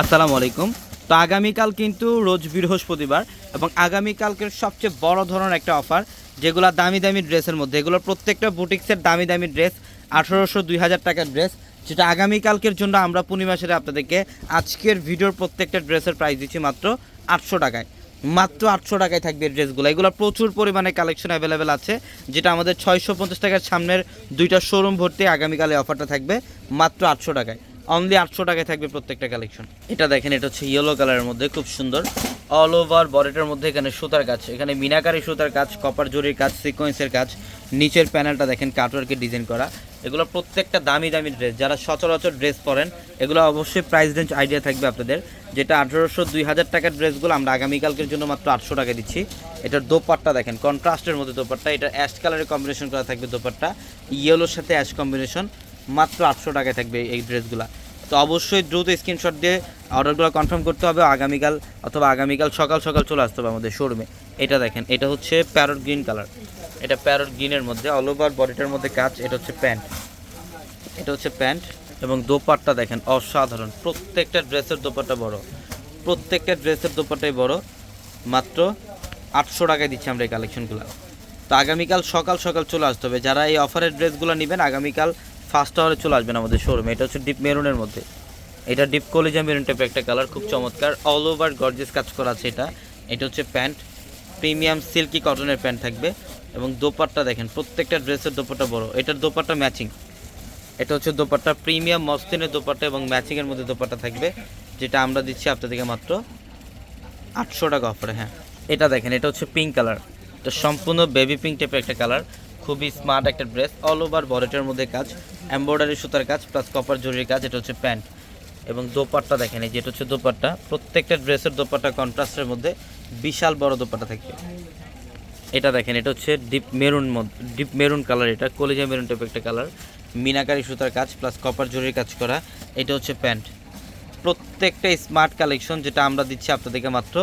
আসসালামু আলাইকুম। তো আগামীকাল কিন্তু রোজ বৃহস্পতিবার এবং আগামীকালকের সবচেয়ে বড় ধরনের একটা অফার, যেগুলো দামি দামি ড্রেসের মধ্যে এগুলো প্রত্যেকটা বুটিক্সের দামি দামি ড্রেস, আঠারোশো দুই হাজার টাকার ড্রেস, যেটা আগামীকালকের জন্য আমরা পূর্ণিমা সেরে আপনাদেরকে আজকের ভিডিওর প্রত্যেকটা ড্রেসের প্রাইস দিচ্ছি মাত্র আটশো টাকায়। মাত্র আটশো টাকায় থাকবে ড্রেসগুলো। এগুলো প্রচুর পরিমাণে কালেকশন অ্যাভেলেবেল আছে, যেটা আমাদের ছয়শো পঞ্চাশ টাকার সামনের দুইটা শোরুম ভর্তি আগামীকালে অফারটা থাকবে মাত্র আটশো টাকায়। অনলি আটশো টাকায় থাকবে প্রত্যেকটা কালেকশন এটা দেখেন, এটা হচ্ছে ইয়েলো কালারের মধ্যে, খুব সুন্দর। অল ওভার বডিটার মধ্যে এখানে সুতার কাজ। এখানে মিনাকারি সুতার কাজ কপার জরির কাজ সিকোয়েন্সের কাজ। নিচের প্যানেলটা দেখেন কাটওয়ার্কে ডিজাইন করা। এগুলো প্রত্যেকটা দামি দামি ড্রেস যারা সচরাচর ড্রেস পরেন, এগুলো অবশ্যই প্রাইস রেঞ্জ আইডিয়া থাকবে আপনাদের। যেটা আঠেরোশো, দুই হাজার টাকার ড্রেসগুলো আমরা আগামীকালকের জন্য মাত্র আটশো টাকা দিচ্ছি। এটার দোপাট্টা দেখেন কন্ট্রাস্টের মধ্যে দোপাট্টা। এটা অ্যাশ কালারের কম্বিনেশন করা থাকবে দোপাট্টা। ইয়েলোর সাথে অ্যাশ কম্বিনেশন মাত্র আটশো টাকায় থাকবে এই ড্রেসগুলো। তো অবশ্যই দ্রুত স্ক্রিনশট দিয়ে অর্ডারগুলো কনফার্ম করতে হবে। আগামীকাল অথবা আগামীকাল সকাল সকাল চলে আসতে হবে আমাদের শোরুমে এটা দেখেন, এটা হচ্ছে প্যারট গ্রিন কালার এটা প্যারট গ্রিনের মধ্যে অল ওভার বডিটার মধ্যে কাজ, এটা হচ্ছে প্যান্ট এটা হচ্ছে প্যান্ট এবং দোপাট্টা দেখেন, অসাধারণ। প্রত্যেকটা ড্রেসের দোপাট্টা বড়। প্রত্যেকটা ড্রেসের দোপাট্টাই বড়। মাত্র আটশো টাকায় দিচ্ছি আমরা এই কালেকশনগুলো তো আগামীকাল সকাল সকাল চলে আসতে হবে। যারা এই অফারের ড্রেসগুলো নেবেন, আগামীকাল ফার্স্ট আওয়ারে চলে আসবেন আমাদের শোরুমে এটা হচ্ছে ডিপ মেরুনের মধ্যে। এটা ডিপ কলিজা মেরুন টাইপের একটা কালার খুব চমৎকার। অল ওভার গর্জেস কাজ করা আছে এটা। এটা হচ্ছে প্যান্ট। প্রিমিয়াম সিল্কি কটনের প্যান্ট থাকবে। এবং দোপাট্টা দেখেন, প্রত্যেকটা ড্রেসের দোপাট্টা বড়। এটার দোপাট্টা ম্যাচিং এটা হচ্ছে দোপাট্টা প্রিমিয়াম মসলিনের দোপাট্টা এবং ম্যাচিংয়ের মধ্যে দোপাট্টা থাকবে, যেটা আমরা দিচ্ছি আপনাদেরকে মাত্র আটশো টাকা অফারে হ্যাঁ। এটা দেখেন, এটা হচ্ছে পিঙ্ক কালার এটা সম্পূর্ণ বেবি পিঙ্ক টাইপের একটা কালার খুবই স্মার্ট একটা ড্রেস অল ওভার বরেটের মধ্যে কাজ। এমব্রয়ডারি সুতার কাজ প্লাস কপার জরির কাজ এটা হচ্ছে প্যান্ট। এবং দোপাট্টা দেখেন এই যেটা হচ্ছে দোপাট্টা। প্রত্যেকটা ড্রেসের দোপাট্টা কন্ট্রাস্টের মধ্যে বিশাল বড় দোপাট্টা থাকবে এটা দেখেন এটা হচ্ছে deep maroon deep maroon colour এটা কলেজা মেরুন টাইপের একটা কালার মিনাকারি সুতার কাজ প্লাস কপার জরির কাজ করা এটা হচ্ছে প্যান্ট। প্রত্যেকটা স্মার্ট কালেকশন যেটা আমরা দিচ্ছি আপনাদেরকে মাত্র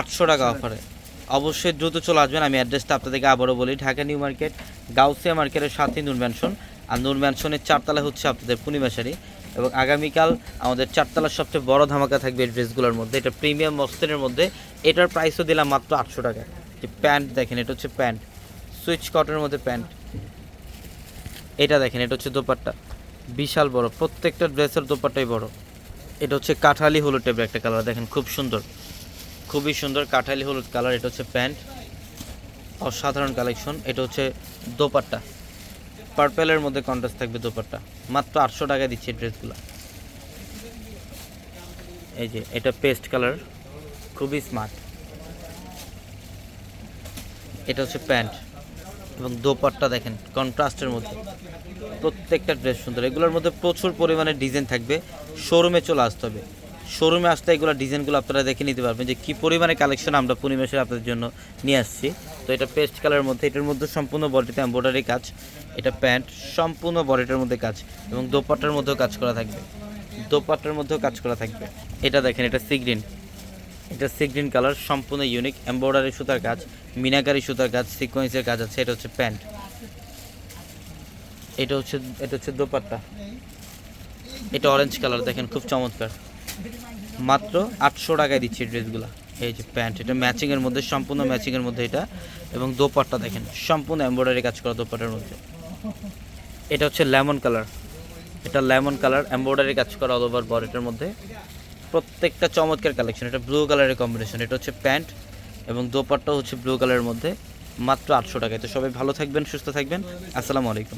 আটশো টাকা অফারে অবশ্যই দ্রুত চলে আসবেন আমি অ্যাড্রেসটা আপনাদেরকে আবারও বলি। ঢাকা নিউ মার্কেট গাউসিয়া মার্কেটের সাথে নূর ম্যানশন আর নূর ম্যানশনের চারতলা হচ্ছে আপনাদের পূর্ণিমাশারি এবং আগামীকাল আমাদের চারতলার সবচেয়ে বড় ধামাকা থাকবে এই ড্রেসগুলোর মধ্যে। এটা প্রিমিয়াম মস্তিনের মধ্যে। এটার প্রাইসও দিলাম মাত্র আটশো টাকা। যে প্যান্ট দেখেন, এটা হচ্ছে প্যান্ট। সুইচ কটনের মধ্যে প্যান্ট। এটা দেখেন, এটা হচ্ছে দোপাট্টা। বিশাল বড়। প্রত্যেকটা ড্রেসের দোপাট্টাই বড়। এটা হচ্ছে কাঠালি হলুদ টাইপের একটা কালার। দেখেন, খুব সুন্দর। খুবই সুন্দর কাঠালি হলুদ কালার। এটা হচ্ছে প্যান্ট। অসাধারণ কালেকশন। এটা হচ্ছে দোপাট্টা। পার্পেলের মধ্যে কন্ট্রাস্ট থাকবে দোপাট্টা। মাত্র আটশো টাকায় দিচ্ছে ড্রেসগুলো। এই যে, এটা পেস্ট কালার খুবই স্মার্ট এটা হচ্ছে প্যান্ট এবং দোপাট্টা দেখেন, কন্ট্রাস্টের মধ্যে। প্রত্যেকটা ড্রেস সুন্দর। এগুলোর মধ্যে প্রচুর পরিমাণে ডিজাইন থাকবে। শোরুমে চলে আসতে হবে। শোরুমে আসতে এগুলো ডিজাইনগুলো আপনারা দেখে নিতে পারবেন যে কী পরিমাণে কালেকশন আমরা পরিবেশে আপনাদের জন্য নিয়ে আসছি। তো এটা পেস্ট কালারের মধ্যে, এটার মধ্যে সম্পূর্ণ বডিতে এম্ব্রয়ডারি কাজ, এটা প্যান্ট, সম্পূর্ণ বডিটার মধ্যে কাজ এবং দোপাট্টার মধ্যেও কাজ করা থাকবে। দোপাট্টার মধ্যেও কাজ করা থাকবে। এটা দেখেন, এটা সিগ্রিন এটা সিগ্রিন কালার সম্পূর্ণ ইউনিক এম্ব্রয়ডারি সুতার কাজ, মিনাকারি সুতার কাজ সিকোয়েন্সের কাজ আছে, এটা হচ্ছে প্যান্ট। এটা হচ্ছে এটা হচ্ছে দোপাট্টা। এটা অরেঞ্জ কালার দেখেন, খুব চমৎকার। মাত্র আটশো টাকায় দিচ্ছি ড্রেসগুলো। এই যে প্যান্ট, এটা ম্যাচিংয়ের মধ্যে, সম্পূর্ণ ম্যাচিংয়ের মধ্যে এটা। এবং দোপাট্টা দেখেন, সম্পূর্ণ এম্ব্রয়ডারি কাজ করা দোপাট্টার মধ্যে। এটা হচ্ছে লেমন কালার এটা লেমন কালার এম্ব্রয়ডারি কাজ করা অল ওভার বডিটার মধ্যে। প্রত্যেকটা চমৎকার কালেকশন এটা ব্লু কালারের কম্বিনেশন এটা হচ্ছে প্যান্ট এবং দোপাট্টাও হচ্ছে ব্লু কালারের মধ্যে। মাত্র আটশো টাকায়। তো সবাই ভালো থাকবেন, সুস্থ থাকবেন। আসসালামু আলাইকুম।